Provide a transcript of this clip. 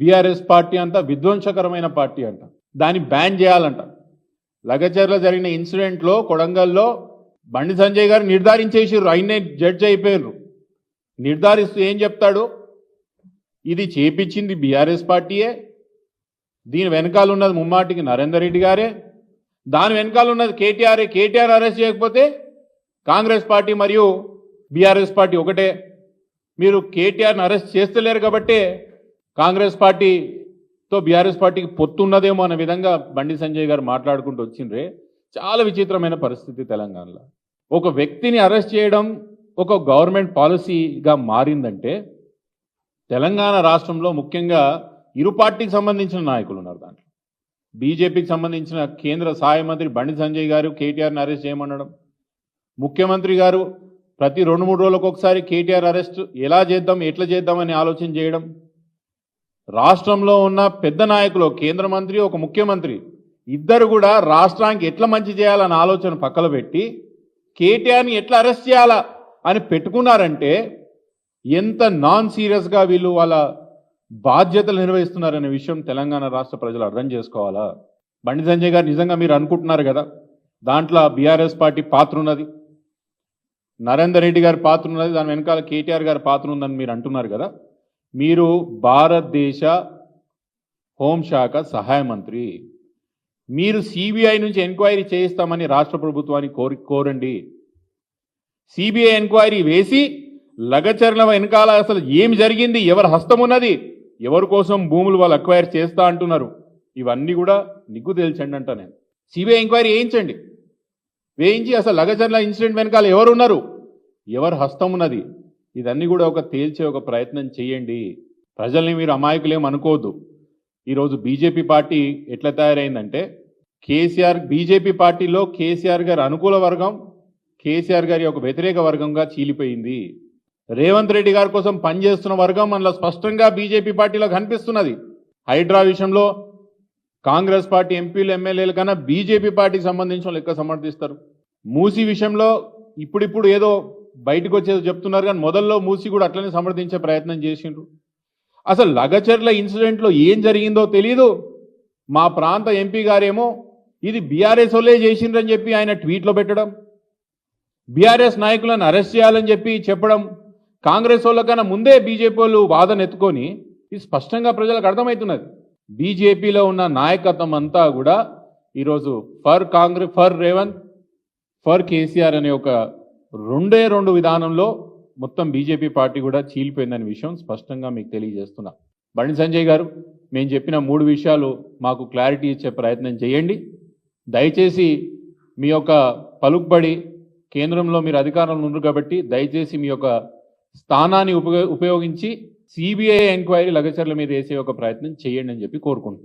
BRS party అంతా విధ్వంసకరమైన party అంట. దాన్ని బ్యాన్ చేయాలంట. లగచర్లో జరిగిన ఇన్సిడెంట్లో కొడంగల్లో బండి సంజయ్ గారు నిర్ధారించేసారు ఆయనే జడ్జ్ అయిపోయారు నిర్ధారిస్తూ ఏం చెప్తాడు? ఇది చేపించింది బీఆర్ఎస్ పార్టీయే. దీని వెనకాల ఉన్నది ముమ్మాటికి నరేందర్ రెడ్డి గారే. దాని వెనకాల ఉన్నది కేటీఆర్ కేటీఆర్ అరెస్ట్ చేయకపోతే కాంగ్రెస్ పార్టీ మరియు బీఆర్ఎస్ పార్టీ ఒకటే. మీరు కేటీఆర్ని అరెస్ట్ చేస్తలేరు కాబట్టి కాంగ్రెస్ పార్టీతో బీఆర్ఎస్ పార్టీకి పొత్తున్నదేమో అనే విధంగా బండి సంజయ్ గారు మాట్లాడుకుంటూ వచ్చిండ్రే. చాలా విచిత్రమైన పరిస్థితి తెలంగాణలో. ఒక వ్యక్తిని అరెస్ట్ చేయడం ఒక గవర్నమెంట్ పాలసీగా మారిందంటే తెలంగాణ రాష్ట్రంలో ముఖ్యంగా ఇరు పార్టీకి సంబంధించిన నాయకులు ఉన్నారు దాంట్లో. బీజేపీకి సంబంధించిన కేంద్ర సహాయ మంత్రి బండి సంజయ్ గారు కేటీఆర్ని అరెస్ట్ చేయమనడం. ముఖ్యమంత్రి గారు ప్రతి రెండు మూడు రోజులకు ఒకసారి కేటీఆర్ అరెస్ట్ ఎలా చేద్దాం ఎట్లా చేద్దామని ఆలోచన చేయడం. రాష్ట్రంలో ఉన్న పెద్ద నాయకులు కేంద్ర మంత్రి ఒక ముఖ్యమంత్రి ఇద్దరు కూడా రాష్ట్రానికి ఎట్లా మంచి చేయాలన్న ఆలోచన పక్కన పెట్టి కేటీఆర్ని ఎట్లా అరెస్ట్ చేయాలా అని పెట్టుకున్నారంటే ఎంత నాన్ సీరియస్గా వీళ్ళు వాళ్ళ బాధ్యతలు నిర్వహిస్తున్నారనే విషయం తెలంగాణ రాష్ట్ర ప్రజలు అర్థం చేసుకోవాలా? బండి సంజయ్ గారు నిజంగా మీరు అనుకుంటున్నారు కదా? దాంట్లో బీఆర్ఎస్ పార్టీ పాత్ర ఉన్నది. నరేందర్ రెడ్డి గారి పాత్ర ఉన్నది. దాని వెనకాల కేటీఆర్ గారి పాత్ర ఉందని మీరు అంటున్నారు కదా? మీరు భారతదేశ హోంశాఖ సహాయ మంత్రి. మీరు సిబిఐ నుంచి ఎంక్వైరీ చేయిస్తామని రాష్ట్ర ప్రభుత్వాన్ని కోరి కోరండి. సిబిఐ ఎంక్వైరీ వేసి లగచర్ల వెనకాల అసలు ఏమి జరిగింది ఎవరి హస్తం ఉన్నది ఎవరి కోసం భూములు వాళ్ళు అక్వైర్ చేస్తా అంటున్నారు. ఇవన్నీ కూడా నిగ్గు తేల్చండి అంట నేను. సిబిఐ ఎంక్వైరీ వేయించండి. వేయించి అసలు లగచర్ల ఇన్సిడెంట్ వెనకాల ఎవరు ఉన్నారు ఎవరి హస్తం ఉన్నది ఇదన్నీ కూడా ఒక తేల్చే ఒక ప్రయత్నం చేయండి. ప్రజల్ని మీరు అమాయకులేం అనుకోవద్దు. ఈరోజు బీజేపీ పార్టీ ఎట్లా తయారైందంటే కేసీఆర్ బీజేపీ పార్టీలో కేసీఆర్ గారి అనుకూల వర్గం కేసీఆర్ గారి యొక్క వ్యతిరేక వర్గంగా చీలిపోయింది. రేవంత్ రెడ్డి గారి కోసం పనిచేస్తున్న వర్గం మనలో స్పష్టంగా బీజేపీ పార్టీలో కనిపిస్తున్నది. హైడ్రా విషయంలో కాంగ్రెస్ పార్టీ ఎంపీలు ఎమ్మెల్యేల కన్నా బీజేపీ పార్టీకి సంబంధించిన వాళ్ళు ఎక్కువ సమర్థిస్తారు. మూసీ విషయంలో ఇప్పుడిప్పుడు ఏదో బయటకు వచ్చేది చెప్తున్నారు కానీ మొదల్లో మూసి కూడా అట్లనే సమర్థించే ప్రయత్నం చేసిండ్రు. అసలు లగచర్ల ఇన్సిడెంట్లో ఏం జరిగిందో తెలీదు. మా ప్రాంత ఎంపీ గారేమో ఇది బీఆర్ఎస్ వాళ్ళే చేసిండ్రని చెప్పి ఆయన ట్వీట్లో పెట్టడం బీఆర్ఎస్ నాయకులను అరెస్ట్ చేయాలని చెప్పి చెప్పడం కాంగ్రెస్ వాళ్ళకన్నా ముందే బీజేపీ వాళ్ళు వాదన ఎత్తుకొని ఇది స్పష్టంగా ప్రజలకు అర్థమవుతున్నది. బీజేపీలో ఉన్న నాయకత్వం అంతా కూడా ఈరోజు for Congress for Revanth for KCR అనే ఒక రెండే రెండు విధానంలో మొత్తం బీజేపీ పార్టీ కూడా చీలిపోయిందనే విషయం స్పష్టంగా మీకు తెలియజేస్తున్నా. బండి సంజయ్ గారు మేము చెప్పిన మూడు విషయాలు మాకు క్లారిటీ ఇచ్చే ప్రయత్నం చేయండి. దయచేసి మీ యొక్క పలుకుబడి కేంద్రంలో మీరు అధికారంలో ఉన్నారు కాబట్టి దయచేసి మీ యొక్క స్థానాన్ని ఉపయోగించి సిబిఐ ఎంక్వైరీ లగచర్ల మీద వేసే ఒక ప్రయత్నం చేయండి అని చెప్పి కోరుకుంటున్నాను